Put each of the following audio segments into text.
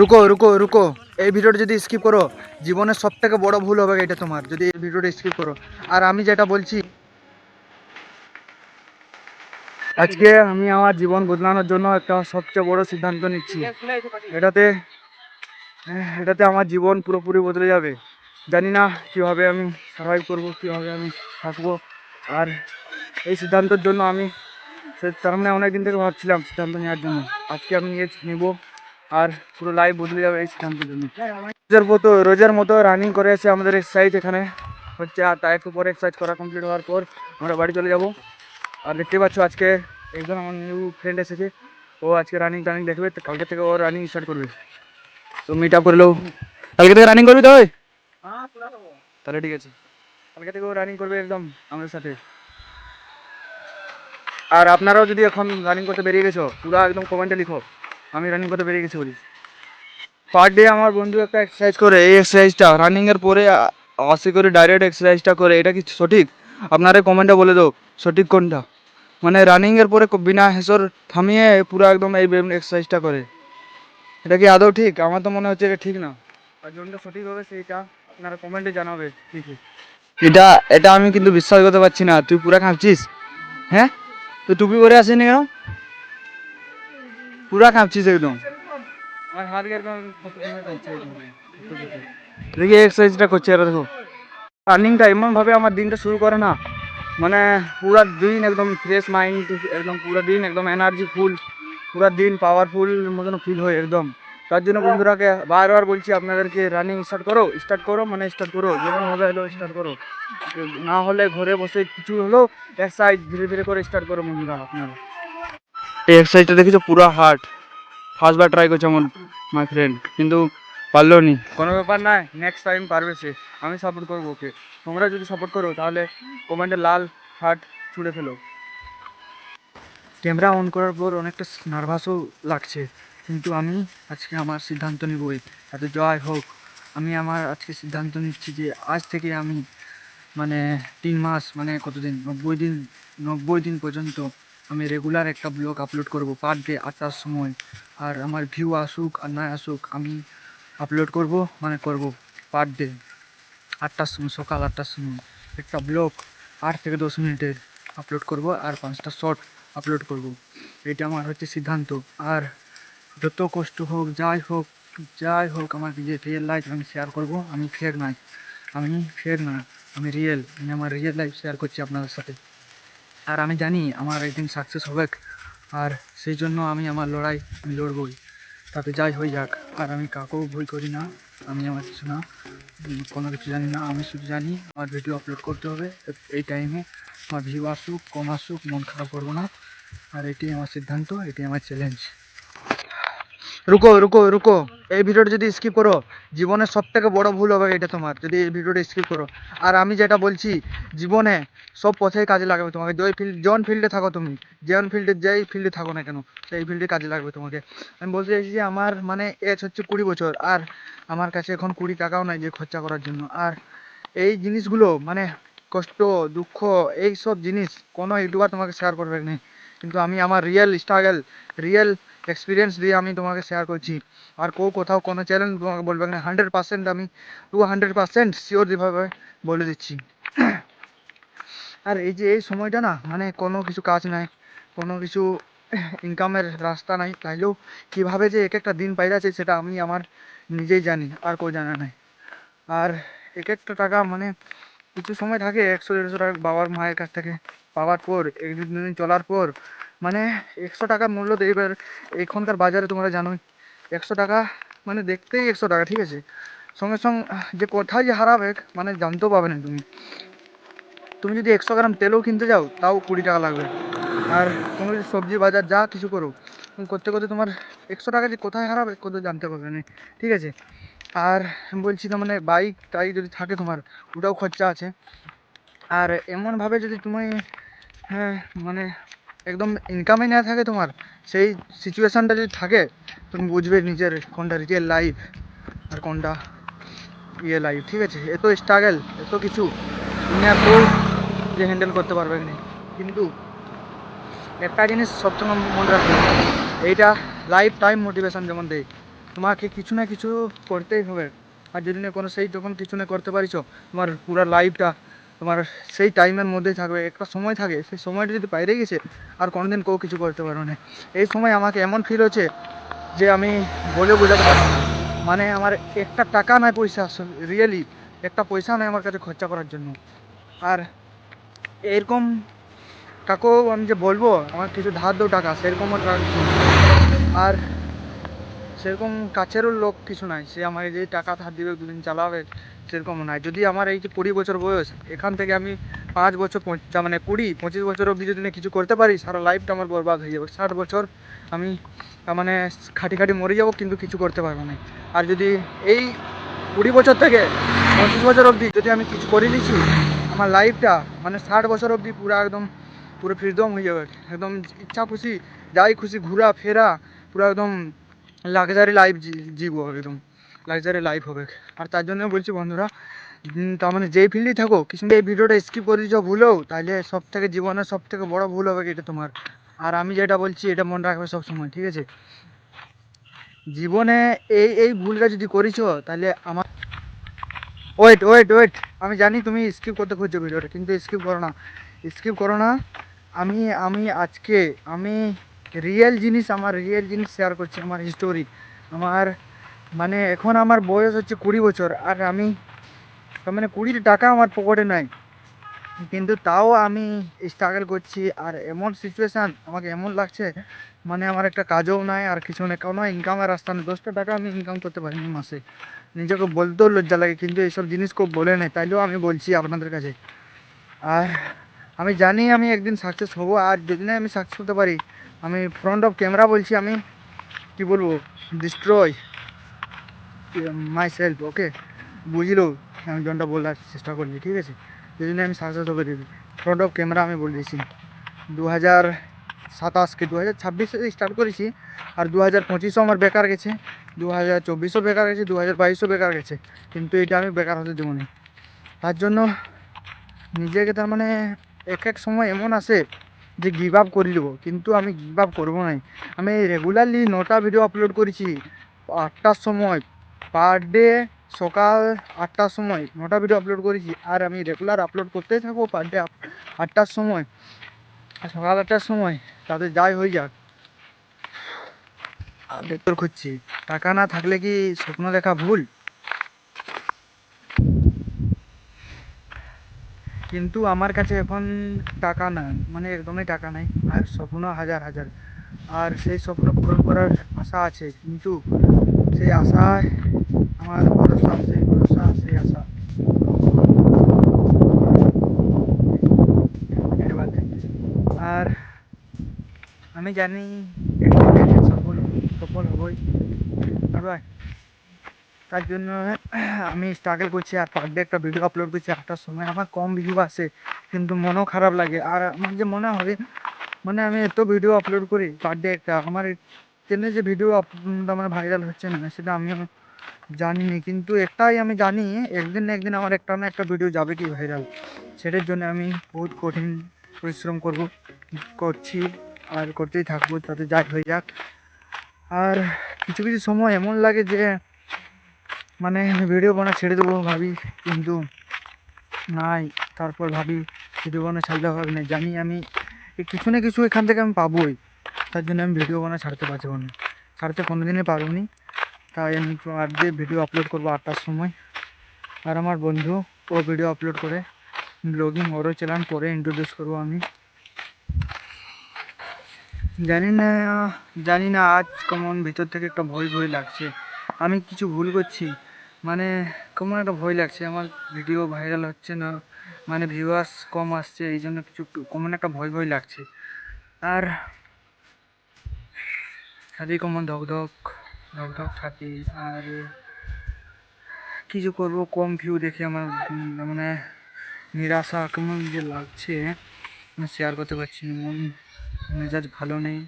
রুকো রুকো রুকো। এই ভিডিওটা যদি স্কিপ করো, জীবনের সব থেকে বড় ভুল হবে এটা তোমার। যদি এই ভিডিওটা স্কিপ করো। আর আমি যেটা বলছি, আজকে আমি আমার জীবন বদলানোর জন্য একটা সবচেয়ে বড় সিদ্ধান্ত নিচ্ছি। এটাতে এটাতে আমার জীবন পুরোপুরি বদলে যাবে। জানি না কীভাবে আমি সার্ভাইভ করব, কীভাবে আমি থাকব। আর এই সিদ্ধান্তের জন্য আমি সে তার মানে অনেক দিন থেকে ভাবছিলাম সিদ্ধান্ত নেওয়ার জন্য। আজকে আমি নিয়ে নেব। আর পুরো লাইফ বদলে যাবে এই সিদ্ধান্তের জন্য। রোজের মতো রোজের মতো রানিং করে এসে আমাদের এক্সারসাইজ এখানে হচ্ছে আর তার একটু পরে এক্সারসাইজ করা কমপ্লিট হওয়ার পর আমরা বাড়ি চলে যাব। আর দেখতে পাচ্ছ আজকে একজন আমার নিউ ফ্রেন্ড এসেছে। ও আজকে রানিং টানিং দেখবে কালকে থেকে ও রানিং স্টার্ট করবে। তো মিট আপ করে কালকে থেকে রানিং করবি তো? তাহলে ঠিক আছে। কালকে থেকে ও রানিং করবে একদম আমাদের সাথে। আর আপনারাও যদি এখন রানিং করতে বেরিয়ে গেছো, পুরো একদম কমেন্টে লিখো। আমি রানিং করতে বেরিয়ে গেছি বলি পার ডে আমার বন্ধু একটা এক্সারসাইজ করে, এই এক্সারসাইজটা রানিংয়ের পরে আ- আশি করে ডাইরেক্ট এক্সারসাইজটা করে, এটা কি সঠিক? আপনারা কমেন্টে বলে দাও, সঠিক কোনটা? মানে রানিংয়ের পরে বিনা হেসর থামিয়ে পুরো একদম এই এক্সারসাইজটা করে। এটা কি আদৌ ঠিক? আমার তো মনে হচ্ছে এটা ঠিক না। আর যোনটা সঠিক হবে সেইটা আপনারা কমেন্টে জানাবে। ঠিক এটা এটা আমি কিন্তু বিশ্বাস করতে পারছি না। তুই পুরা কাঁপছিস হ্যাঁ? তুই টুপি পরে আসিনি কেন? পুরা কাঁপছিস একদম। আমার হাত একদম দেখি এক্সারসাইজটা করছে এরা দেখো। রানিংটা এমনভাবে আমার দিনটা শুরু করে না। মানে পুরা দিন একদম ফ্রেশ মাইন্ড একদম পুরো দিন একদম এনার্জি ফুল পুরো দিন পাওয়ারফুল মতন ফিল হয় একদম। তার জন্য বন্ধুরাকে বারবার বলছি আপনাদেরকে রানিং স্টার্ট করো স্টার্ট করো মানে স্টার্ট করো যেমন হবে হলো স্টার্ট করো। না হলে ঘরে বসে কিছু হলো এক্সারসাইজ ধীরে ধীরে করে স্টার্ট করো বন্ধুরা আপনারা। এই এক্সারসাইজটা দেখেছ? পুরো হার্ট ফার্স্টবার ট্রাই করছে আমার মাই ফ্রেন্ড কিন্তু পারল নি। কোনো ব্যাপার নাই নেক্সট টাইম পারবে সে। আমি সাপোর্ট করব ওকে। তোমরা যদি সাপোর্ট করো, তাহলে কমেন্টে লাল হার্ট ছুঁড়ে ফেলো। ক্যামেরা অন করার পর অনেকটা নার্ভাসও লাগছে। কিন্তু আমি আজকে আমার সিদ্ধান্ত নিবই। এত জয় হোক, আমি আমার আজকে সিদ্ধান্ত নিচ্ছি যে আজ থেকে আমি মানে তিন মাস মানে কতদিন? নব্বই দিন নব্বই দিন পর্যন্ত আমি রেগুলার একটা ব্লগ আপলোড করব পার ডে আটটার সময়। আর আমার ভিউ আসুক আর না আসুক, আমি আপলোড করব মানে করব পার ডে আটটার সময়, সকাল আটটার সময়। একটা ব্লগ আট থেকে দশ মিনিটের আপলোড করব আর পাঁচটা শর্ট আপলোড করব। এটা আমার হচ্ছে সিদ্ধান্ত। আর যত কষ্ট হোক, যাই হোক যাই হোক আমার যে রিয়েল লাইফ আমি শেয়ার করব, আমি ফের নাই। আমি ফের না, আমি রিয়েল আমি আমার রিয়েল লাইফ শেয়ার করছি আপনাদের সাথে। আর আমি জানি আমার একদিন সাকসেস হবে, আর সেই জন্য আমি আমার লড়াই, আমি লড়বই। তাতে যাই হয়ে যাক, আর আমি কাকেও ভুল করি না, আমি আমার কিছু না কোনো কিছু জানি না, আমি শুধু জানি আমার ভিডিও আপলোড করতে হবে, এই টাইমে আমার ভিউ আসুক, কম আসুক, মন খারাপ করব না। আর এটি আমার সিদ্ধান্ত এটি আমার চ্যালেঞ্জ রুকো রুকো রুকো। এই ভিডিওটা যদি স্কিপ করো, জীবনের সব থেকে বড় ভুল হবে এটা তোমার। যদি এই ভিডিওটা স্কিপ করো। আর আমি যেটা বলছি, জীবনে সব পথেই কাজে লাগবে তোমাকে। যে ফিল্ড জন ফিল্ডে থাকো তুমি, যেমন ফিল্ডে যেই ফিল্ডে থাকো না কেন, সেই ফিল্ডে কাজে লাগবে তোমাকে। আমি বলতে চাইছি যে আমার মানে এজ হচ্ছে কুড়ি বছর, আর আমার কাছে এখন কুড়ি টাকাও নাই যে খরচা করার জন্য। আর এই জিনিসগুলো মানে কষ্ট, দুঃখ, এই সব জিনিস কোনো ইউটিউবার তোমাকে শেয়ার করবে না। কিন্তু আমি, আমার রিয়েল স্ট্রাগল রিয়েল এক্সপিরিয়েন্স দিয়ে আমি তোমাকে শেয়ার করছি। আর কেউ কোথাও কোনো চ্যালেঞ্জ তোমাকে বলবে না হান্ড্রেড পার্সেন্ট আমি টু হান্ড্রেড পার্সেন্ট শিওর যেভাবে বলে দিচ্ছি। আর এই যে এই সময়টা না মানে কোনো কিছু কাজ নাই, কোনো কিছু ইনকামের রাস্তা নাই, তাইলেও কীভাবে যে এক একটা দিন পাই যাচ্ছে সেটা আমি আমার নিজেই জানি, আর কেউ জানা নাই। আর এক একটা টাকা মানে কিছু সময় থাকে, একশো দেড়শো টাকা বাবার মায়ের কাছ থেকে পাওয়ার পর, এক দু দিন চলার পর মানে একশো টাকা মূল্য এবার এখনকার বাজারে তোমরা জানোই। একশো টাকা মানে দেখতেই একশো টাকা, ঠিক আছে? সঙ্গে সঙ্গে, যে কোথায় যে হারাবে মানে জানতেও পাবে না তুমি। তুমি যদি একশো গ্রাম তেলও কিনতে যাও, তাও কুড়ি টাকা লাগবে। আর কোনো যদি সবজি বাজার, যা কিছু করো করতে করতে তোমার একশো টাকা যে কোথায় হারাবে কোথাও জানতে পারবে না, ঠিক আছে? আর বলছি তো মানে বাইক টাইক যদি থাকে তোমার, ওটাও খরচা আছে। আর এমনভাবে যদি তুমি হ্যাঁ মানে একদম ইনকামই না থাকে তোমার, সেই সিচুয়েশানটা যদি থাকে, তুমি বুঝবে নিজের কোনটা রিয়েল লাইফ আর কোনটা ইয়ে লাইফ ঠিক আছে? এত স্ট্রাগল এত কিছু দুনিয়ার কেউ যে হ্যান্ডেল করতে পারবে না। কিন্তু একটা জিনিস সবসময় মনে রাখবে, এইটা লাইফ টাইম মোটিভেশন যেমন দেয়, তোমাকে কিছু না কিছু করতেই হবে। আর যদি না কোনো সেই যখন কিছু না করতে পারিছো, তোমার পুরো লাইফটা তোমার সেই টাইমের মধ্যেই থাকবে, একটা সময় থাকে, সেই সময়টা যদি বাইরে গেছে, আর কোনোদিন কেউ কিছু করতে পারবে না। এই সময় আমাকে এমন ফিল হচ্ছে যে আমি বলে বোঝাতে পারব না। মানে আমার একটা টাকা নাই পয়সা রিয়েলি একটা পয়সা নাই আমার কাছে খরচা করার জন্য। আর এরকম কাকেও আমি যে বলব, আমার কিছু ধার দেও টাকা, সেরকমও। আর সেরকম কাছেরও লোক কিছু নাই। সে আমাকে যে টাকা ধার দিবে, দুদিন চালাবে, সেরকম নাই। যদি আমার এই যে কুড়ি বছর বয়স, এখান থেকে আমি পাঁচ বছর মানে কুড়ি, পঁচিশ বছর অবধি যদি কিছু করতে পারি, সারা লাইফটা আমার বরবাদ হয়ে যাবে। ষাট বছর আমি মানে খাটি খাটি মরে যাব, কিন্তু কিছু করতে পারব না। আর যদি এই কুড়ি বছর থেকে পঁচিশ বছর অবধি যদি আমি কিছু করে নিয়েছি আমার লাইফটা মানে ষাট বছর অবধি পুরো একদম, পুরো ফ্রিদম হয়ে যাবে। একদম ইচ্ছা খুশি, যাই খুশি, ঘোরা, ফেরা, পুরো একদম লাক্সারি লাইফ জীবো একদম। লাক্সারি লাইফ হবে। আর তার জন্য বলছি বন্ধুরা তার মানে যেই ফিল্ডেই থাকো কিছু এই ভিডিওটা স্কিপ করে দিচ্ছ ভুলেও তাহলে সব থেকে জীবনের সব থেকে বড় ভুল হবে এটা তোমার। আর আমি যেটা বলছি, এটা মনে রাখবে সব সময় ঠিক আছে? জীবনে এই এই ভুলটা যদি করেছ তাহলে আমার ওয়েট ওয়েট ওয়েট আমি জানি তুমি স্কিপ করতে খুঁজছো ভিডিওটা, কিন্তু স্কিপ করো না। স্কিপ করো না। আমি আমি আজকে আমি রিয়েল জিনিস, আমার রিয়েল জিনিস শেয়ার করছি, আমার হিস্টোরি আমার মানে এখন আমার বয়স হচ্ছে কুড়ি বছর, আর আমি মানে কুড়ি টাকা আমার পকেটে নাই। কিন্তু তাও আমি স্ট্রাগল করছি, আর এমন সিচুয়েশান আমাকে এমন লাগছে মানে আমার একটা কাজও নাই, আর কিছু নেই, কোনো ইনকামের রাস্তা নেই। দশটা টাকা আমি ইনকাম করতে পারিনি মাসে। নিজেকে বলতেও লজ্জা লাগে, কিন্তু এইসব জিনিস কেউ বলে নেই, তাইলেও আমি বলছি আপনাদের কাছে। আর আমি জানি আমি একদিন সাকসেস হব, আর যদি না আমি সাকসেস হতে পারি আমি ফ্রন্ট অফ ক্যামেরা বলছি, আমি কি বলব? ডিস্ট্রয় মাই সেলফ ওকে বুঝলো? আমি জনটা বলার চেষ্টা করছি, ঠিক আছে? যদি জন্য আমি সাকসেস হবে ফ্রন্ট অফ ক্যামেরা আমি বলে দিয়েছি। দু হাজার সাতাশকে দু হাজার ছাব্বিশে স্টার্ট করেছি, আর দু হাজার পঁচিশও আমার বেকার গেছে। দু হাজার চব্বিশও বেকার গেছে দু হাজার বাইশও বেকার গেছে। কিন্তু এটা আমি বেকার হতে দেবো না। তার জন্য নিজেকে তার মানে এক এক সময় এমন আসে যে গিভ আপ করে দেবো কিন্তু আমি গিভ আপ করব না আমি রেগুলারলি নটা ভিডিও আপলোড করেছি, আটটার সময় পার ডে সকাল আটটার সময় নটা ভিডিও আপলোড করেছি, আর আমি রেগুলার আপলোড করতেই থাকব পার ডে আটটার সময়, সকাল আটটার সময়, তাতে যাই হয়ে যাক। বেতর খুঁজছি। টাকা না থাকলে কি স্বপ্ন দেখা ভুল? কিন্তু আমার কাছে এখন টাকা না মানে একদমই টাকা নাই, আর স্বপ্ন হাজার হাজার। আর সেই স্বপ্ন পূরণ করার আশা আছে, কিন্তু সেই আশায় আমার ভরসা, সেই ভরসা, সেই আশা। আর আমি জানি সফল সফল হবই। তার জন্য আমি স্ট্রাগল করছি আর পার ডে একটা ভিডিও আপলোড করছি, আটটার সময়। আমার কম ভিউ আসে, কিন্তু মনও খারাপ লাগে। আর আমার যে মনে হবে মানে আমি এত ভিডিও আপলোড করি পার ডে একটা, আমার চ্যানেলে যে ভিডিও আমার ভাইরাল হচ্ছে না, সেটা আমিও জানি না কিন্তু একটাই আমি জানি, একদিন না একদিন আমার একটা না একটা ভিডিও যাবে কি ভাইরাল সেটার জন্য আমি বহুত কঠিন পরিশ্রম করব, করছি আর করতেই থাকব, তাতে যাই হয়ে যাক। আর কিছু কিছু সময় এমন লাগে যে মানে ভিডিও বানা ছেড়ে দেবো ভাবি, কিন্তু নাই। তারপর ভাবি ভিডিও বানা ছাড়লে হবে না, জানি আমি কিছু না কিছু এখান থেকে আমি পাবোই। তার জন্য আমি ভিডিও বানা ছাড়তে পারব না। ছাড়তে কোনো দিনই পারব নি। তাই আমি আর দিয়ে ভিডিও আপলোড করব আটটার সময়, আর আমার বন্ধু, ও ভিডিও আপলোড করে ব্লগিং ওরও চ্যানেল পরে ইন্ট্রোডিউস করব আমি। জানি না জানি না আজ কেমন ভিতর থেকে একটা ভয় ভয় লাগছে। আমি কিছু ভুল করছি। মানে কেমন একটা ভয় লাগছে, আমার ভিডিও ভাইরাল হচ্ছে না মানে ভিউয়ার্স কম আসছে, এই জন্য কিছু কেমন একটা ভয় ভয় লাগছে। আর ছাতি কেমন ধক ধক ধক ধক ছাতি আর কিছু করব, কম ভিউ দেখে আমার মানে নিরাশা কেমন যে লাগছে শেয়ার করতে পারছি না, মন, মেজাজ ভালো নেই।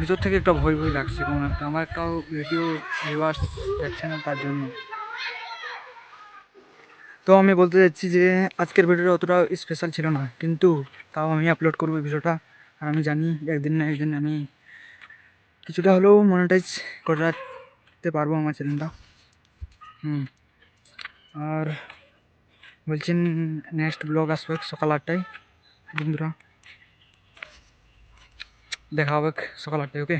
ভিতর থেকে একটা ভয় ভয় লাগছে কেমন একটা আমার একটাও ভিডিও ভিউয়ার্স যাচ্ছে না তার জন্য। তো আমি বলতে চাচ্ছি যে, আজকের ভিডিওটা অতটা স্পেশাল ছিল না, কিন্তু তাও আমি আপলোড করব ভিডিওটা আর আমি জানি একদিন না একদিন আমি কিছুটা হলেও মনিটাইজ করাতে পারব আমার চ্যানেলটা হুম। আর বলছেন নেক্সট ব্লগ আসবে সকাল আটটায়, বন্ধুরা। দেখা হবে সকাল আটটায় ওকে